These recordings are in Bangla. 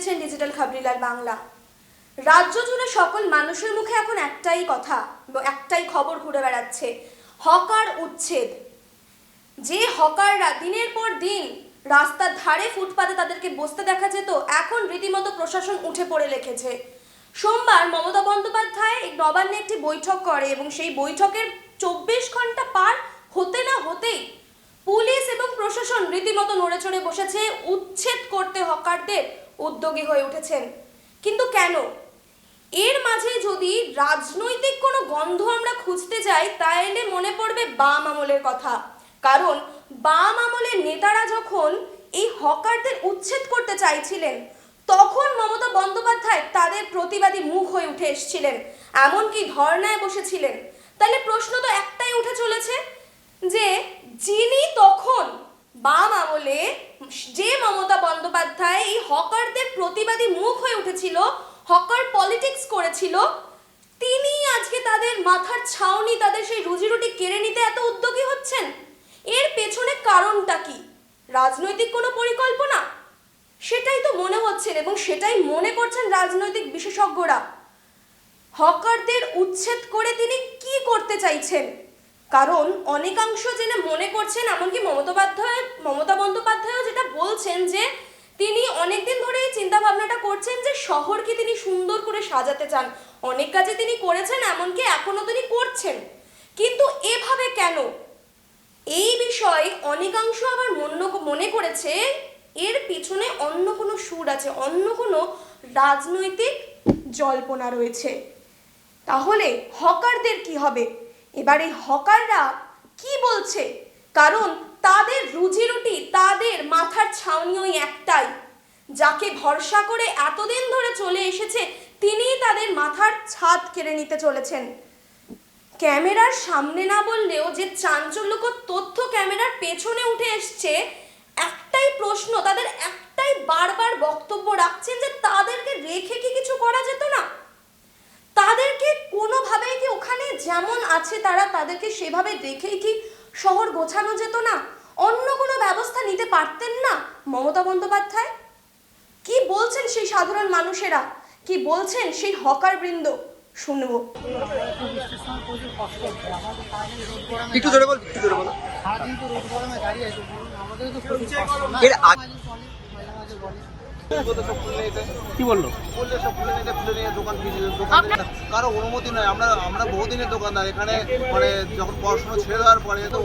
দেখছেন ডিজিটাল খাবরিলাল বাংলা। রাজ্য জুড়ে সকল মানুষের মুখে এখন একটাই কথা, একটাই খবর ঘুরে বেড়াচ্ছে, হকার উচ্ছেদ। যে হকাররা দিনের পর দিন রাস্তার ধারে ফুটপাতে তাদেরকে বসতে দেখা যেত, এখন রীতিমতো প্রশাসন উঠে পড়ে লেখেছে। সোমবার মমতা বন্দ্যোপাধ্যায় নবান্নে একটি বৈঠক করে এবং সেই বৈঠকের চব্বিশ ঘণ্টা পার হতে না হতেই পুলিশ এবং প্রশাসন রীতিমতো নড়ে চড়ে বসেছে, উচ্ছেদ করতে হকারদের উদ্যোগী হয়ে উঠেছেন। কিন্তু কেন? এর মাঝে যদি রাজনৈতিক কোনো গন্ধ আমরা খুঁজতে যাই তাহলে মনে পড়বে বাম আমলের কথা। কারণ বাম আমলের নেতারা যখন এই হকারদের উচ্ছেদ করতে চাইছিলেন, তখন মমতা বন্দ্যোপাধ্যায় তাদের প্রতিবাদী মুখ হয়ে উঠে এসেছিলেন, এমনকি ধর্নায় বসেছিলেন। তাহলে প্রশ্ন তো একটাই উঠে চলেছে যে, যিনি তখন বাম আমলে যে মমতা বন্দ্যোপাধ্যায় এই হকারদের প্রতিবাদী মুখ হয়ে উঠেছিল, হকার পলিটিক্স করেছিল, তিনি আজকে তাদের মাথার ছাউনি, তাদের সেই রুজি রুটি কেড়ে নিতে এত উদ্যোগী হচ্ছেন? এর পেছনে কারণটা কি? রাজনৈতিক কোনো পরিকল্পনা? সেটাই তো মনে হচ্ছেন এবং সেটাই মনে করছেন রাজনৈতিক বিশেষজ্ঞরা। হকারদের উচ্ছেদ করে তিনি কি করতে চাইছেন? কারণ অনেকাংশ জেনে মনে করছেন, এমনকি মমতা বন্দ্যোপাধ্যায় মমতা বন্দ্যোপাধ্যায়ও যেটা বলছেন যে, তিনি অনেকদিন ধরে এই চিন্তা ভাবনাটা করছেন যে, শহরকে তিনি সুন্দর করে সাজাতে চান। অনেক কাজে তিনি করেছেন, এমনকি এখনও তিনি করছেন। কিন্তু এভাবে কেন? এই বিষয়ে অনেকাংশ আবার মনে করেছে, এর পিছনে অন্য কোনো সুর আছে, অন্য কোনো রাজনৈতিক জল্পনা রয়েছে। তাহলে হকারদের কি হবে? এবার এই হকাররা কি বলছে? কারণ তাদের রুজি রুটি তাদের মাথার ছাউনি ওই একটাই। যাকে ভরসা করে এতদিন ধরে চলে এসেছে, তিনিই তাদের মাথার ছাদ কেড়ে নিতে চলেছেন। ক্যামেরার সামনে না বললেও যে চাঞ্চল্যকর তথ্য ক্যামেরার পেছনে উঠে এসছে, একটাই প্রশ্ন, তাদের একটাই বারবার বক্তব্য রাখছেন যে তাদেরকে রেখে কি কিছু করা যেত না? তাদেরকে কোনোভাবেই কি ওখানে যেমন আছে তারা তাদেরকে সেভাবে দেখেই কি শহর গোছানো যেত না? অন্য কোনো ব্যবস্থা নিতে পারতেন না মমতা বন্দ্যোপাধ্যায়? কি বলছেন সেই সাধারণ মানুষেরা? কি বলছেন সেই হকার বৃন্দ? শুনব। একটু ধরে বল একটু ধরে বলো? এর আগে- কি বলল? বললে সব খুলে নিতে খুলে নিয়ে দোকান দোকান কারও অনুমতি নয় আমরা আমরা বহুদিনের দোকানদার এখানে মানে যখন পড়াশোনা ছেড়ে দেওয়ার পরে তো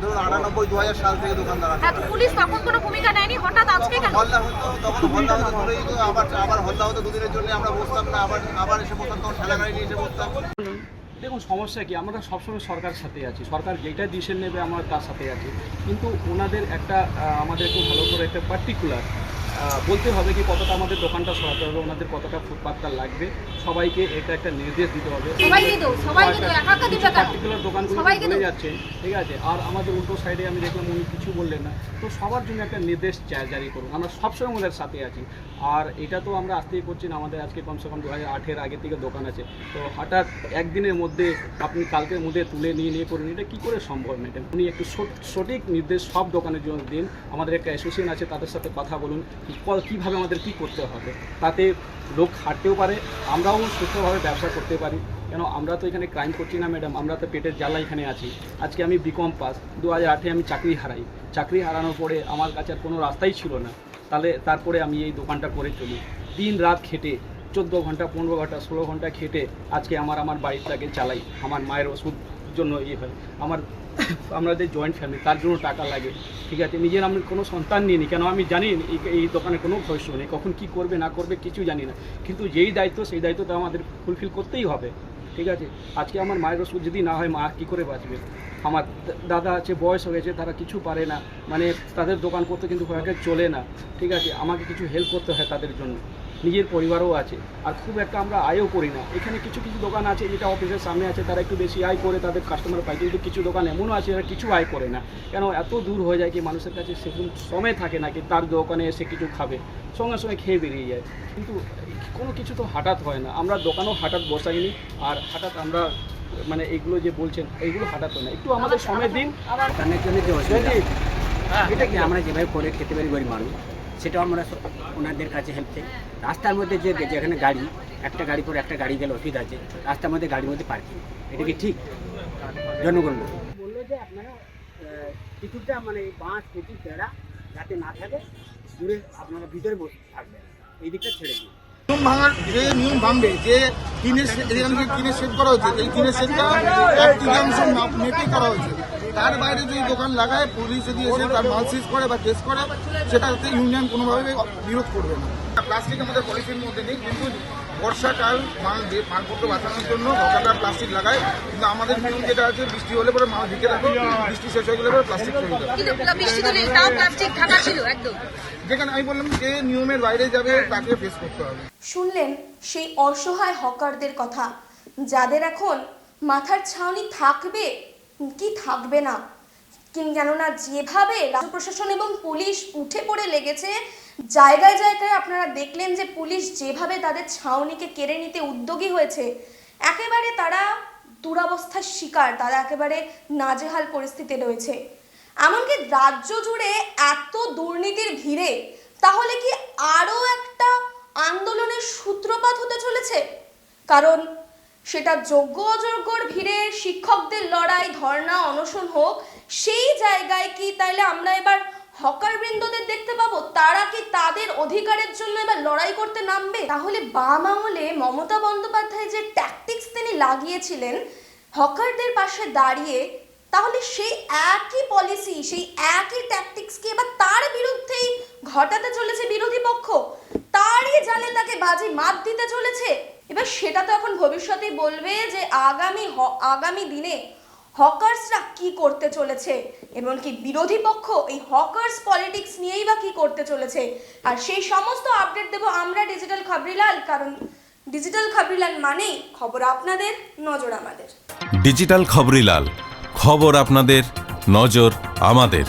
ধরুন আটানব্বই দু হাজার সাল থেকে দোকানদার আছে। তো পুলিশ তখন কোনো ভূমিকা নেয়নি? হঠাৎ আজকে হলদা হতো তখন হলদা হতো ধরে দিত আবার আবার হলদা হতো দুদিনের জন্য আমরা বসতাম না আবার আবার এসে বসতাম তখন ঠেলা গাড়ি নিয়ে এসে বসতাম। দেখুন সমস্যা কি? আমরা সবসময় সরকারের সাথে আছি। সরকার যেটা ডিসিশন নেবে আমরা তার সাথে আছি। কিন্তু ওনাদের একটা আমাদের একটু ভালো করে একটা পার্টিকুলার বলতে হবে কি কতটা আমাদের দোকানটা সরাতে হবে ওনাদের কতটা ফুটপাতটা লাগবে সবাইকে এটা একটা নির্দেশ দিতে হবে? পার্টিকুলার দোকানগুলো যাচ্ছে ঠিক আছে? আর আমাদের উল্টো সাইডে আমি দেখলাম উনি কিছু বললেন না তো সবার জন্য একটা নির্দেশ জারি করুন আমরা সবসময় ওনাদের সাথে আছি। আর এটা তো আমরা আসতেই করছি না আমাদের আজকে কমসে কম দু হাজার আগে থেকে দোকান আছে তো হঠাৎ একদিনের মধ্যে আপনি কালকের মধ্যে তুলে নিয়ে নিয়ে করুন এটা কী করে সম্ভব ম্যাডাম? উনি একটু সঠ- সঠিক নির্দেশ সব দোকানের জন্য দিন আমাদের একটা অ্যাসোসিয়েশন আছে তাদের সাথে কথা বলুন কীভাবে আমাদের কী করতে হবে, তাতে লোক হাঁটতেও পারে, আমরাও সুস্থভাবে ব্যবসা করতে পারি। কেন, আমরা তো এখানে ক্রাইম করছি না ম্যাডাম আমরা তো পেটের জ্বালা এখানে আছি। আজকে আমি বিকম পাস দু হাজার আটে আমি চাকরি হারাই। চাকরি হারানোর পরে আমার কাছে আর কোনো রাস্তাই ছিল না। তাহলে তারপরে আমি এই দোকানটা করে চলি। দিন রাত খেটে, চোদ্দ ঘণ্টা, পনেরো ঘণ্টা, ষোলো ঘণ্টা খেটে আজকে আমার আমার বাড়িটাকে চালাই। আমার মায়ের ওষুধ জন্য ইয়ে হয়। আমার আমাদের জয়েন্ট ফ্যামিলি তার জন্য টাকা লাগে। ঠিক আছে? নিজের আমি কোনো সন্তান নিয়ে নিই কেন? আমি জানি এই দোকানে কোনো ভবিষ্য নেই। কখন কি করবে, না করবে, কিছু জানি না। কিন্তু যেই দায়িত্ব, সেই দায়িত্ব তো আমাদের ফুলফিল করতেই হবে। ঠিক আছে? আজকে আমার মায়ের ওষুধ যদি না হয়, মা কী করে বাঁচবে? আমার দাদা আছে, বয়স হয়ে গেছে, তারা কিছু পারে না। মানে তাদের দোকান করতে কিন্তু চলে না। ঠিক আছে? আমাকে কিছু হেল্প করতে হয় তাদের জন্য। নিজের পরিবারও আছে। আর খুব একটা আমরা আয়ও করি না। এখানে কিছু কিছু দোকান আছে যেটা অফিসের সামনে আছে তারা একটু বেশি আয় করে তাদের কাস্টমার পায়। কিন্তু কিছু দোকান এমনও আছে যারা কিছু আয় করে না। কেন এত দূর হয়ে যায় কি মানুষের কাছে সেরকম সময় থাকে না কি তার দোকানে এসে কিছু খাবে। সঙ্গে সঙ্গে খেয়ে বেরিয়ে যায়। কিন্তু কোনো কিছু তো হঠাৎ হয় না। আমরা দোকানও হঠাৎ বসাইনি। আর হঠাৎ আমরা মানে এগুলো যে বলছেন এইগুলো হঠাৎ হয় না। একটু আমাদের সময় দিন। জন্য যে অসুবিধা এটা কি আমরা যেভাবে করে খেতে পারি গরিব মানুষ? সেটাও আমরা ওনাদের কাছে হেল্প চাই। রাস্তার মধ্যে যে যেখানে গাড়ি একটা গাড়ি পর একটা গাড়ি গেলে অসুবিধা আছে রাস্তার মধ্যে গাড়ির মধ্যে পার্কিং এটা কি ঠিক? জনগণ বলল যে আপনারা কিছুটা মানে বাঁশ কুচি বেড়া যাতে না থাকে দূরে আপনারা ভিতরে বসে থাকবেন। এই দিকটা ছেড়ে দিন। নিয়ম ভাঙার যে নিয়ম ভাঙবে যে টিনের এখানে যে টিনের সেট করা হয়েছে এই টিনের সেটটা এক তৃতীয়াংশ মাপ- মেপে করা হয়েছে তার বাইরে যদি দোকান লাগায় পুলিশ যদি এসে তার মাল সিজ করে বা কেস করে সেটাতে ইউনিয়ন কোনোভাবে বিরোধ করবে না। প্লাস্টিক আমাদের পলিসির মধ্যে নেই কিন্তু বর্ষাকাল মাল দিয়ে মালপত্র বাঁচানোর জন্য দোকানটা প্লাস্টিক লাগায়। কিন্তু আমাদের নিয়ম যেটা আছে বৃষ্টি হলে পরে মাল ঢেকে রাখো বৃষ্টি শেষ হয়ে গেলে পরে প্লাস্টিক সরিয়ে দেবে কিন্তু বৃষ্টি তো নেই তাও প্লাস্টিক ঢাকা ছিল একদম। যেখানে আমি বললাম যে নিয়মের বাইরে যাবে তাকে ফেস করতে হবে। শুনলেন সেই অসহায় হকারদের কথা যাদের এখন মাথার ছাউনি থাকবে কি থাকবে না? কিন- কেননা যেভাবে রাজ্য প্রশাসন এবং পুলিশ উঠে পড়ে লেগেছে, জায়গায় জায়গায় আপনারা দেখলেন যে পুলিশ যেভাবে তাদের ছাউনিকে কেড়ে নিতে উদ্যোগী হয়েছে, একেবারে তারা দুরবস্থার শিকার, তারা একেবারে নাজেহাল পরিস্থিতি রয়েছে। এমনকি রাজ্য জুড়ে এত দুর্নীতির ভিড়ে, তাহলে কি আরও একটা আন্দোলনের সূত্রপাত হতে চলেছে? কারণ সেটা যোগ্য অযোগ্যর ভিড়ে শিক্ষকদের লড়াই, ধর্ণা, অনশন হোক, সেই জায়গায় কি তাইলে আমরা এবার হকার বৃন্দদের দেখতে পাবো? তারা কি তাদের অধিকারের জন্য এবার লড়াই করতে নামবে? তাহলে বাম আমলে মমতা বন্দ্যোপাধ্যায় যে ট্যাকটিক্স তিনি লাগিয়েছিলেন হকারদের পাশে দাঁড়িয়ে, তাহলে সেই একই পলিসি সেই একই ট্যাকটিক্সকে এবার তার বিরুদ্ধেই ঘটাতে চলেছে বিরোধী পক্ষ? তারই জালে তাকে বাজি মাত দিতে চলেছে? এবার সেটা তো এখন ভবিষ্যতেই বলবে যে আগামী আগামী দিনে হকার্সরা কি করতে চলেছে এবং কি বিরোধী পক্ষ এই হকার্স পলিটিক্স নিয়েই বা কি করতে চলেছে। আর সেই সমস্ত আপডেট দেব আমরা ডিজিটাল খবরিলাল, কারণ ডিজিটাল খবরিলাল মানেই খবর আপনাদের, নজর আমাদের। ডিজিটাল খবরিলাল, খবর আপনাদের, নজর আমাদের।